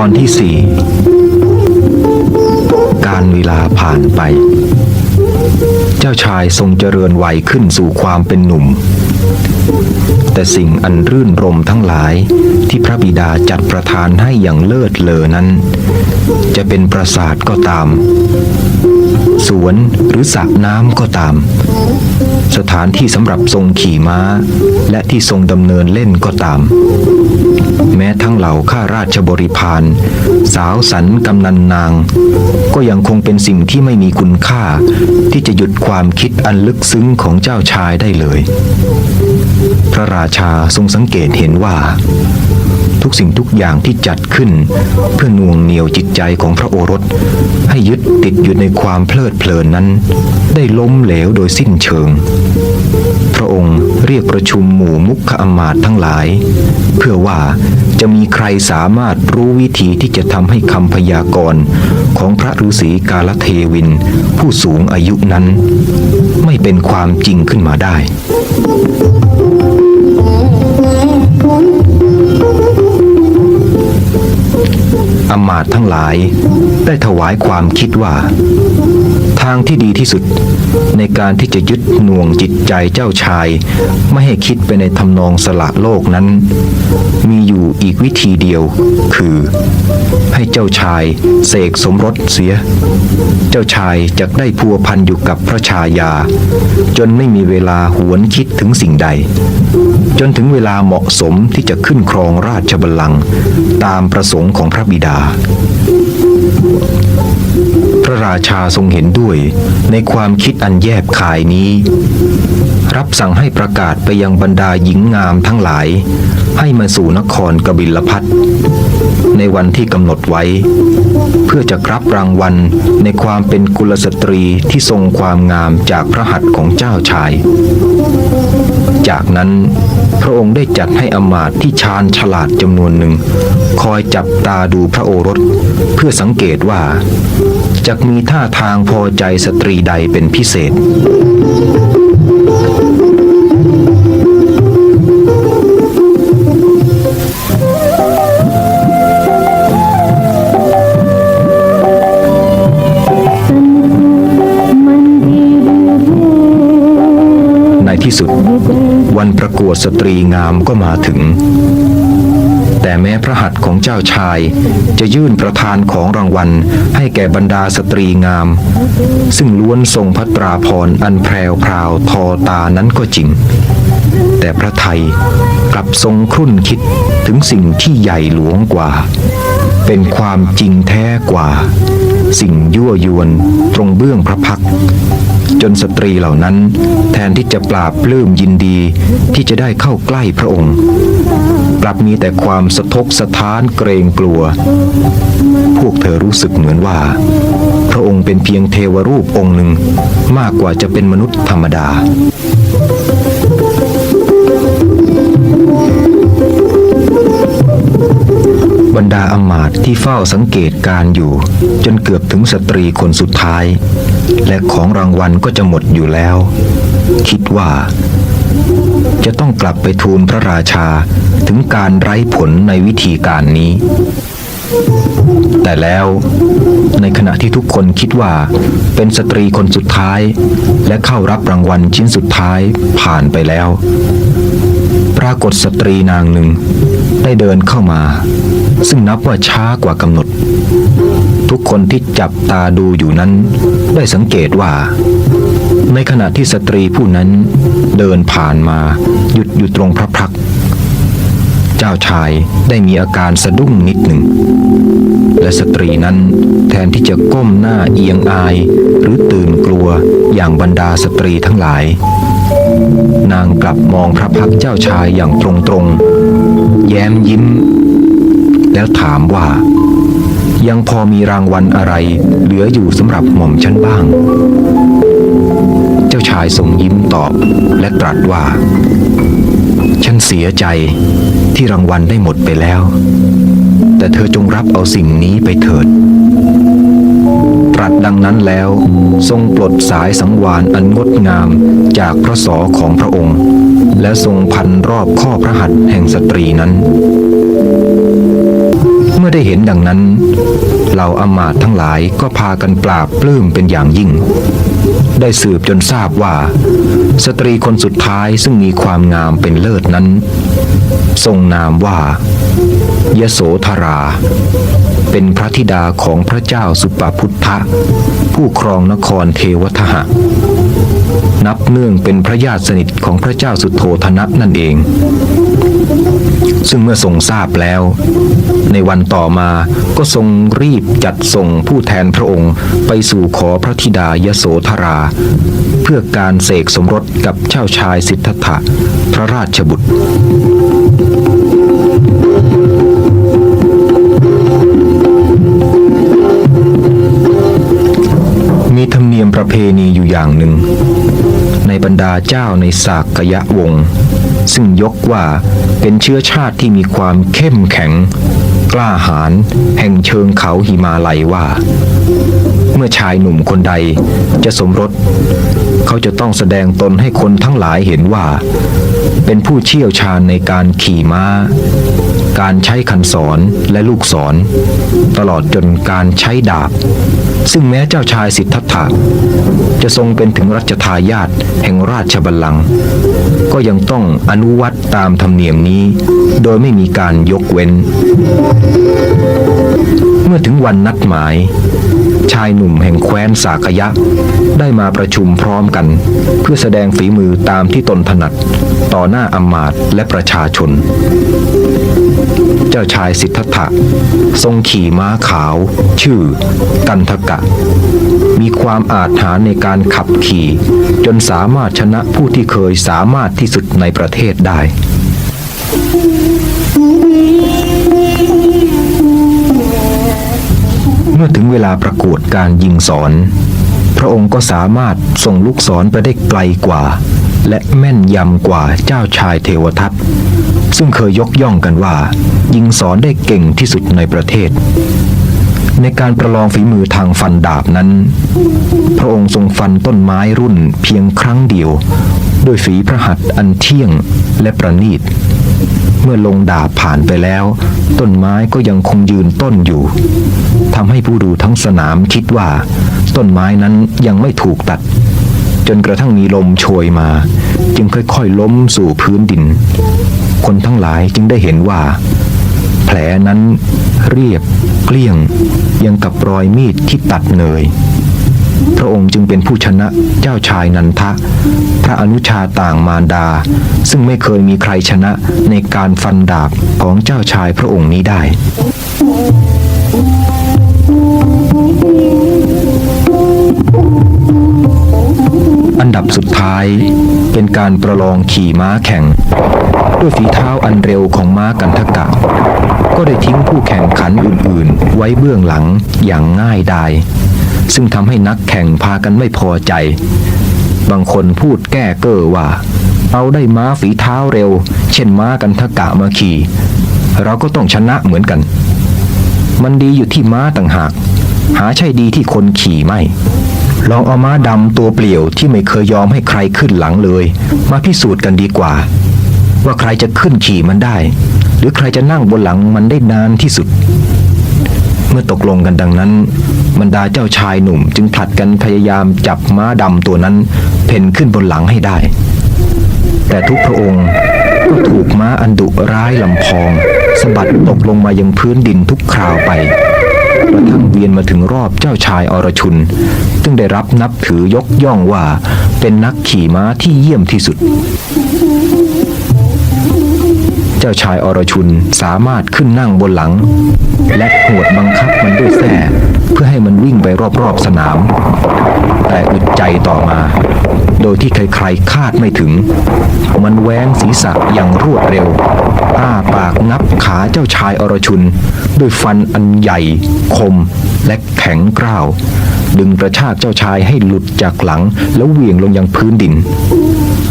อนที่สี่การเวลาผ่านไป เจ้าชายทรงเจริญวัยขึ้นสู่ความเป็นหนุ่ม แต่สิ่งอันรื่นรมทั้งหลายที่พระบิดาจัดประทานให้อย่างเลิศเลอนั้น จะเป็นปราสาทก็ตาม สวนหรือสระน้ำก็ตาม สถานที่สำหรับทรงขี่ม้า และที่ทรงดำเนินเล่นก็ตาม แม้ทั้งเหล่าข้าราชบริพารสาวสันกำนันนาง ก็ยังคงเป็นสิ่งที่ไม่มีคุณค่า ที่จะหยุดความคิดอันลึกซึ้งของเจ้าชายได้เลย พระราชาทรงสังเกตเห็นว่า ทุกสิ่งทุกอย่างที่จัดขึ้น เพื่อน่วงเหนียวจิตใจของพระโอรส ให้ยึดติดอยู่ในความเพลิดเพลินนั้น ได้ล้มเหลวโดยสิ้นเชิง พระองค์เรียกประชุมหมู่มุขอมาตทั้งหลาย เพื่อว่าจะมีใครสามารถรู้วิธีที่จะทำให้คำพยากรณ์ของพระฤาษีกาลเทวิน ผู้สูงอายุนั้น ไม่เป็นความจริงขึ้นมาได้ อำมาตทั้งหลายได้ถวายความคิดว่า ทางที่ดีที่สุดในการที่จะยึดหน่วงจิตใจเจ้าชาย ไม่ให้คิดไปในทำนองสละโลกนั้น มีอยู่อีกวิธีเดียว คือ ให้เจ้าชายเสกสมรสเสีย เจ้าชายจะได้พัวพันอยู่กับพระชายา จนไม่มีเวลาหวนคิดถึงสิ่งใด จนถึงเวลาเหมาะสมที่จะขึ้นครองราชบัลลังก์ตามประสงค์ของพระบิดา พระราชาทรงเห็นด้วยในความคิดอันแยบคายนี้ รับสั่งให้ประกาศไปยังบรรดาหญิงงามทั้งหลาย ให้มาสู่นครกบิลพัทในวันที่กำหนดไว้ เพื่อจะรับรางวัลในความเป็นกุลสตรีที่ทรงความงามจากพระหัตถ์ของเจ้าชาย จากนั้น พระองค์ได้จัดให้อำมาตที่ชาญฉลาดจำนวนหนึ่ง คอยจับตาดูพระโอรส เพื่อสังเกตว่าจะมีท่าทางพอใจสตรีใดเป็นพิเศษ วันประกวดสตรีงามก็มาถึง แต่แม้พระหัตถ์ของเจ้าชายจะยื่นประทานของรางวัลให้แก่บรรดาสตรีงาม ซึ่งล้วนทรงพัตราพรอันแพรวพราวทอตานั้นก็จริง แต่พระไทยกลับทรงครุ่นคิดถึงสิ่งที่ใหญ่หลวงกว่า เป็นความจริงแท้กว่า สิ่งยั่วยวนตรงเบื้องพระพักตร์ จนสตรีเหล่านั้น แทนที่จะปราบปลื้มยินดีที่จะได้เข้าใกล้พระองค์ กลับมีแต่ความสะทกสะท้านเกรงกลัว พวกเธอรู้สึกเหมือนว่า พระองค์เป็นเพียงเทวรูปองค์หนึ่งมากกว่าจะเป็นมนุษย์ธรรมดาบรรดาอมาตย์ที่เฝ้าสังเกตการอยู่ จนเกือบถึงสตรีคนสุดท้าย และของรางวัลก็จะหมดอยู่แล้ว คิดว่า จะต้องกลับไปทูลพระราชาถึงการไร้ผลในวิธีการนี้ แต่แล้วในขณะที่ทุกคนคิดว่าเป็นสตรีคนสุดท้าย และเข้ารับรางวัลชิ้นสุดท้ายผ่านไปแล้ว ปรากฏสตรีนางหนึ่งได้เดินเข้ามา ซึ่งนับว่าช้ากว่ากำหนด ทุกคนที่จับตาดูอยู่นั้น ได้สังเกตว่า ในขณะที่สตรีผู้นั้นเดินผ่านมาหยุดอยู่ตรงพระพัก เจ้าชายได้มีอาการสะดุ้งนิดหนึ่ง และสตรีนั้นแทนที่จะก้มหน้าเอียงอาย หรือตื่นกลัวอย่างบรรดาสตรีทั้งหลาย นางกลับมองพระพักเจ้าชายอย่างตรงๆ แย้มยิ้ม แล้วถามว่า ยังพอมีรางวัลอะไร เหลืออยู่สำหรับหม่อมฉันบ้าง เจ้าชายทรงยิ้มตอบและตรัสว่า ฉันเสียใจที่รางวัลได้หมดไปแล้ว แต่เธอจงรับเอาสิ่งนี้ไปเถิด ตรัสดังนั้นแล้วทรงปลดสายสังวานอันงดงามจากพระศอของพระองค์ และทรงพันรอบข้อพระหัตถ์แห่งสตรีนั้น ห็นดังนั้นเหล่าอมาตทั้งหลายก็พากันปราบปลื้มเป็นอย่างยิ่ง ได้สืบจนทราบว่า สตรีคนสุดท้ายซึ่งมีความงามเป็นเลิศนั้น ทรงนามว่ายโสธรา เป็นพระธิดาของพระเจ้าสุปพุทธะ ผู้ครองนครเทวทหะ นับเนื่องเป็นพระญาติสนิทของพระเจ้าสุโธธนะนั่นเอง ซึ่งเมื่อทรงทราบแล้ว ในวันต่อมาก็ทรงรีบจัดส่งผู้แทนพระองค์ไปสู่ขอพระธิดายโสธรา เพื่อการเสกสมรสกับเจ้าชายสิทธัตถะพระราชบุตรมีธรรมเนียมประเพณีอยู่อย่างหนึ่ง บรรดาเจ้าในสากยะวงศ์ซึ่งยกว่าเป็นเชื้อชาติที่มีความเข้มแข็ง กล้าหาญแห่งเชิงเขาหิมาลัยว่า เมื่อชายหนุ่มคนใดจะสมรส เขาจะต้องแสดงตนให้คนทั้งหลายเห็นว่า เป็นผู้เชี่ยวชาญในการขี่ม้า การใช้คันศรและลูกศร ตลอดจนการใช้ดาบ ซึ่งแม้เจ้าชายสิทธัตถะจะทรงเป็นถึงรัชทายาทแห่งราชบัลลังก์ก็ยังต้องอนุวัตตามธรรมเนียมนี้ โดยไม่มีการยกเว้น เมื่อถึงวันนัดหมาย ชายหนุ่มแห่งแคว้นสากยะ ได้มาประชุมพร้อมกัน เพื่อแสดงฝีมือตามที่ตนถนัด ต่อหน้าอมาตย์และประชาชน เจ้าชายสิทธัตถะทรงขี่ม้าขาว ชื่อ กันทกะ มีความอาจหาในการขับขี่ จนสามารถชนะผู้ที่เคยสามารถที่สุดในประเทศได้ มื่อถึงเวลาประกวดการยิงสอน พระองค์ก็สามารถส่งลูกศรไปได้ไกลกว่า และแม่นยำกว่าเจ้าชายเทวทัตซึ่งเคยยกย่องกันว่า ยิงสอนได้เก่งที่สุดในประเทศ ในการประลองฝีมือทางฟันดาบนั้น พระองค์ทรงฟันต้นไม้รุ่นเพียงครั้งเดียวด้วยฝีพระหัตถ์อันเที่ยงและประณีต เมื่อลงดาบผ่านไปแล้ว ต้นไม้ก็ยังคงยืนต้นอยู่ทำให้ผู้ดูทั้งสนามคิดว่า ต้นไม้นั้นยังไม่ถูกตัด จนกระทั่งมีลมโชยมา จึงค่อยๆ ล้มสู่พื้นดิน คนทั้งหลายจึงได้เห็นว่า แผลนั้นเรียบเกลี้ยง ยังกับรอยมีดที่ตัดเนย พระองค์จึงเป็นผู้ชนะเจ้าชายนันทะ พระอนุชาต่างมารดา ซึ่งไม่เคยมีใครชนะในการฟันดาบของเจ้าชายพระองค์นี้ได้อันดับสุดท้ายเป็นการประลองขี่ม้าแข่ง ด้วยฝีเท้าอันเร็วของม้ากันทกะ ก็ได้ทิ้งผู้แข่งขันอื่นๆ ไว้เบื้องหลังอย่างง่ายดาย ซึ่งทำให้นักแข่งพากันไม่พอใจ บางคนพูดแก้เก้อว่า เอาได้ม้าฝีเท้าเร็ว เช่นม้ากันทกะมาขี่ เราก็ต้องชนะเหมือนกัน มันดีอยู่ที่ม้าต่างหาก หาใช่ดีที่คนขี่ไม่ลองเอาม้าดำตัวเปลี่ยวที่ไม่เคยยอมให้ใครขึ้นหลังเลย มาพิสูจน์กันดีกว่า ว่าใครจะขึ้นขี่มันได้ หรือใครจะนั่งบนหลังมันได้นานที่สุด เมื่อตกลงกันดังนั้นบรรดาเจ้าชายหนุ่มจึงผลัดกันพยายามจับม้าดำตัวนั้น เพ่นขึ้นบนหลังให้ได้ แต่ทุกพระองค์ก็ถูกม้าอันดุร้ายลำพองสะบัดตกลงมายังพื้นดินทุกคราวไปกระทั่งเวียนมาถึงรอบเจ้าชายอรชุน ซึ่งได้รับนับถือยกย่องว่าเป็นนักขี่ม้าที่เยี่ยมที่สุด เจ้าชายอรชุนสามารถขึ้นนั่งบนหลัง และหวดบังคับมันด้วยแส้เพื่อให้มันวิ่งไปรอบๆสนาม แต่อึดใจต่อมา โดยที่ใครๆคาดไม่ถึง มันแหวงศีรษะอย่างรวดเร็ว อ้าปากงับขาเจ้าชายอรชุน ด้วยฟันอันใหญ่ คม และแข็งกร้าว ดึงกระชากเจ้าชายให้หลุดจากหลังแล้วเหวี่ยงลงยังพื้นดิน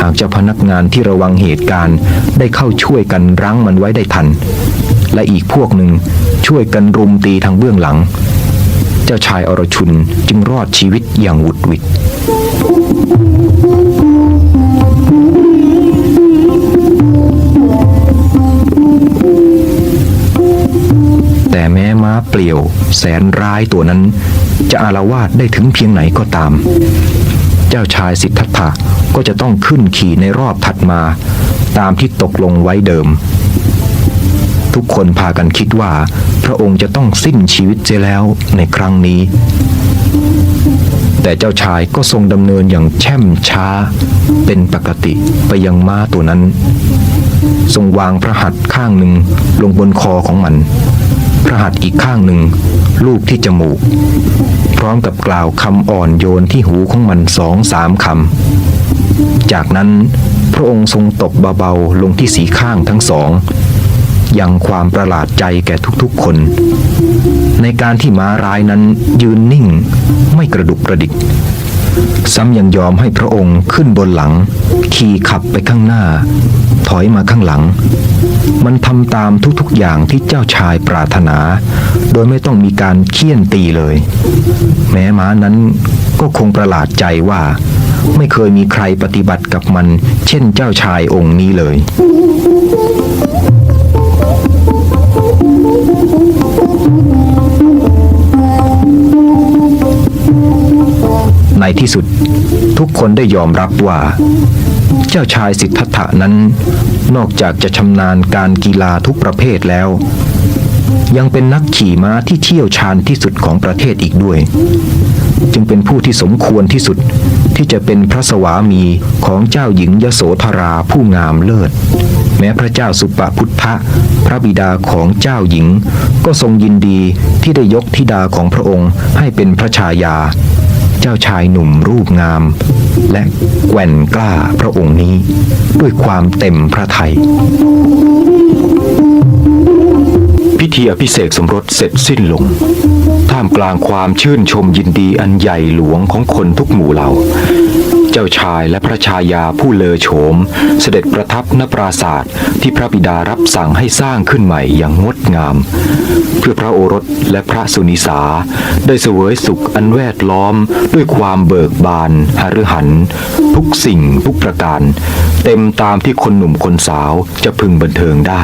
หากเจ้าพนักงานที่ระวังเหตุการณ์ ได้เข้าช่วยกันรั้งมันไว้ได้ทัน และอีกพวกหนึ่งช่วยกันรุมตีทางเบื้องหลัง เจ้าชายอรชุนจึงรอดชีวิตอย่างหวุดหวิดแต่แม้ม้าเปลี่ยวแสนร้ายตัวนั้น จะอาละวาดได้ถึงเพียงไหนก็ตาม เจ้าชายสิทธัตถะ ก็จะต้องขึ้นขี่ในรอบถัดมา ตามที่ตกลงไว้เดิม ทุกคนพากันคิดว่า พระองค์จะต้องสิ้นชีวิตเสียแล้วในครั้งนี้ แต่เจ้าชายก็ทรงดำเนินอย่างแช่มช้า เป็นปกติไปยังม้าตัวนั้น ทรงวางพระหัตถ์ข้างหนึ่งลงบนคอของมัน พระหัตถ์อีกข้างหนึ่งลูบที่จมูก พร้อมกับกล่าวคำอ่อนโยนที่หูของมันสองสามคำ จากนั้นพระองค์ทรงตบเบาๆลงที่สีข้างทั้งสองยังความประหลาดใจแก่ทุกๆคน ในการที่ม้าร้ายนั้นยืนนิ่งไม่กระดุกกระดิก ซ้ำยังยอมให้พระองค์ขึ้นบนหลัง ขี่ขับไปข้างหน้า ถอยมาข้างหลัง มันทำตามทุกๆอย่างที่เจ้าชายปรารถนา โดยไม่ต้องมีการเคี่ยนตีเลย แม้ม้านั้นก็คงประหลาดใจว่า ไม่เคยมีใครปฏิบัติกับมัน เช่นเจ้าชายองค์นี้เลย ในที่สุดทุกคนได้ยอมรับว่า เจ้าชายสิทธัตถะนั้น นอกจากจะชำนาญการกีฬาทุกประเภทแล้วยังเป็นนักขี่ม้าที่เที่ยวชาญที่สุดของประเทศอีกด้วย จึงเป็นผู้ที่สมควรที่สุด ที่จะเป็นพระสวามีของเจ้าหญิงยโสธราผู้งามเลิศ แม้พระเจ้าสุปพุทธะพระบิดาของเจ้าหญิง ก็ทรงยินดีที่ได้ยกธิดาของพระองค์ให้เป็นพระชายา เจ้าชายหนุ่มรูปงาม และแกว่นกล้าพระองค์นี้ ด้วยความเต็มพระทัยพิธีอภิเษกสมรสเสร็จสิ้นลง ท่ามกลางความชื่นชมยินดีอันใหญ่หลวงของคนทุกหมู่เหล่า เจ้าชายและพระชายาผู้เลอโฉม เสด็จประทับณปราศาสตร์ที่พระบิดารับสั่งให้สร้างขึ้นใหม่อย่างงดงาม เพื่อพระโอรสและพระสุนิสา ได้เสวยสุขอันแวดล้อมด้วยความเบิกบานหฤหัน ทุกสิ่งทุกประการ เต็มตามที่คนหนุ่มคนสาวจะพึงบันเทิงได้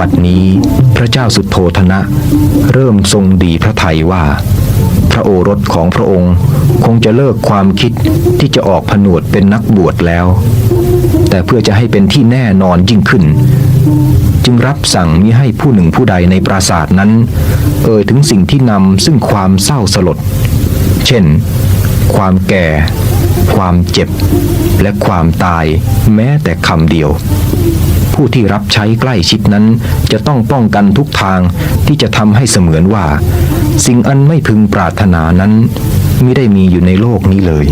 บัดนี้พระเจ้าสุดโทธนะ เริ่มทรงดีพระทัยว่า พระโอรสของพระองค์คงจะเลิกความคิดที่จะออกผนวดเป็นนักบวชแล้ว แต่เพื่อจะให้เป็นที่แน่นอนยิ่งขึ้น จึงรับสั่งมิให้ผู้หนึ่งผู้ใดในปราสาทนั้น เอ่ยถึงสิ่งที่นำซึ่งความเศร้าสลด เช่น ความแก่ ความเจ็บ และความตายแม้แต่คำเดียว ผู้ที่รับใช้ใกล้ชิดนั้น จะต้องป้องกันทุกทางที่จะทำให้เสมือนว่า สิ่งอันไม่พึงปรารถนานั้นไมิได้มีอยู่ในโลกนี้เลย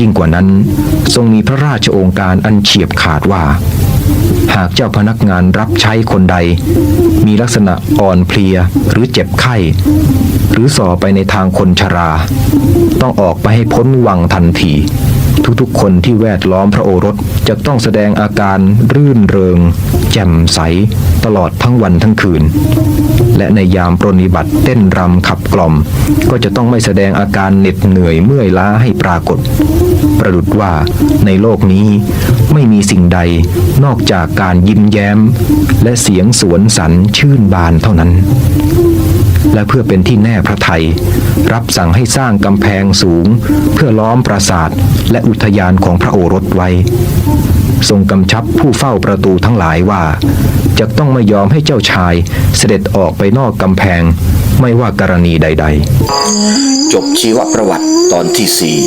ยิ่งกว่านั้น ทรงมีพระราชโองการอันเฉียบขาดว่า หากเจ้าพนักงานรับใช้คนใด มีลักษณะอ่อนเพลียหรือเจ็บไข้ หรือส่อไปในทางคนชรา ต้องออกไปให้พ้นวังทันที ทุกๆ คนที่แวดล้อมพระโอรสจะต้องแสดงอาการรื่นเริง แจ่มใส ตลอดทั้งวันทั้งคืน และในยามปรนิบัติเต้นรำขับกล่อม ก็จะต้องไม่แสดงอาการเหน็ดเหนื่อยเมื่อยล้าให้ปรากฏ ประดุดว่าในโลกนี้ไม่มีสิ่งใดนอกจากการยิ้มแย้ม และเสียงสวนสันชื่นบานเท่านั้น และเพื่อเป็นที่แน่พระไทย รับสั่งให้สร้างกำแพงสูง เพื่อล้อมปราสาทและอุทยานของพระโอรสไว้ ทรงกำชับผู้เฝ้าประตูทั้งหลายว่า จะต้องไม่ยอมให้เจ้าชายเสด็จออกไปนอกกำแพง ไม่ว่ากรณีใด ๆ จบชีวประวัติตอนที่สี่